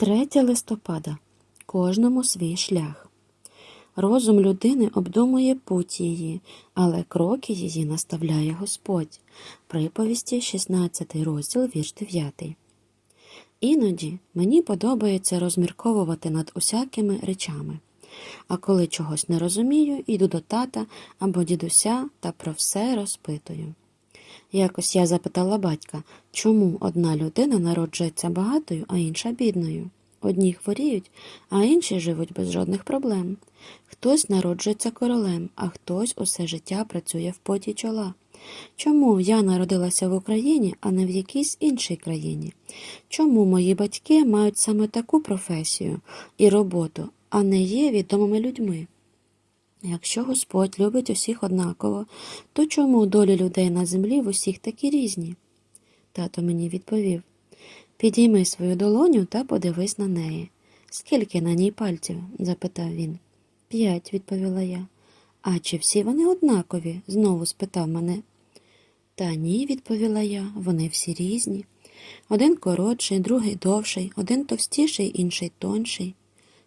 3 листопада. Кожному свій шлях. Розум людини обдумує путь її, але кроки її наставляє Господь. Приповісті, 16 розділ, вірш 9. Іноді мені подобається розмірковувати над усякими речами. А коли чогось не розумію, іду до тата або дідуся та про все розпитую. Якось я запитала батька, чому одна людина народжується багатою, а інша бідною. Одні хворіють, а інші живуть без жодних проблем. Хтось народжується королем, а хтось усе життя працює в поті чола. Чому я народилася в Україні, а не в якійсь іншій країні? Чому мої батьки мають саме таку професію і роботу, а не є відомими людьми? Якщо Господь любить усіх однаково, то чому долі людей на землі в усіх такі різні? Тато мені відповів Підійми свою долоню та подивись на неї. Скільки на ній пальців? запитав він. П'ять, відповіла я. А чи всі вони однакові? знову спитав мене. Та ні, відповіла я, вони всі різні. Один коротший, другий довший, один товстіший, інший тонший.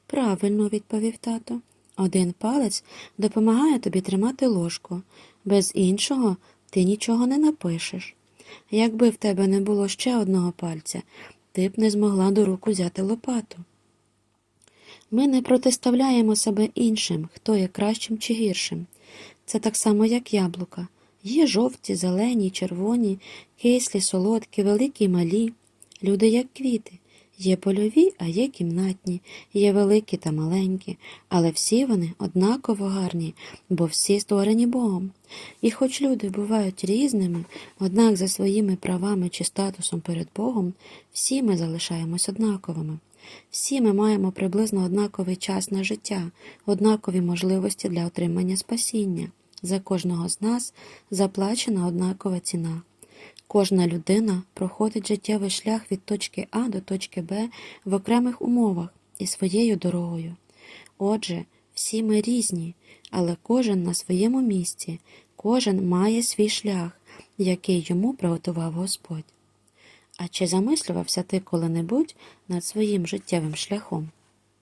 Правильно, відповів тато. Один палець допомагає тобі тримати ложку, без іншого ти нічого не напишеш. Якби в тебе не було ще одного пальця, ти б не змогла до рук взяти лопату. Ми не протиставляємо себе іншим, хто є кращим чи гіршим. Це так само, як яблука. Є жовті, зелені, червоні, кислі, солодкі, великі малі. Люди як квіти. Є польові, а є кімнатні, є великі та маленькі, але всі вони однаково гарні, бо всі створені Богом. І хоч люди бувають різними, однак за своїми правами чи статусом перед Богом, всі ми залишаємось однаковими. Всі ми маємо приблизно однаковий час на життя, однакові можливості для отримання спасіння. За кожного з нас заплачена однакова ціна. Кожна людина проходить життєвий шлях від точки А до точки Б в окремих умовах і своєю дорогою. Отже, всі ми різні, але кожен на своєму місці, кожен має свій шлях, який йому приготував Господь. А чи замислювався ти коли-небудь над своїм життєвим шляхом?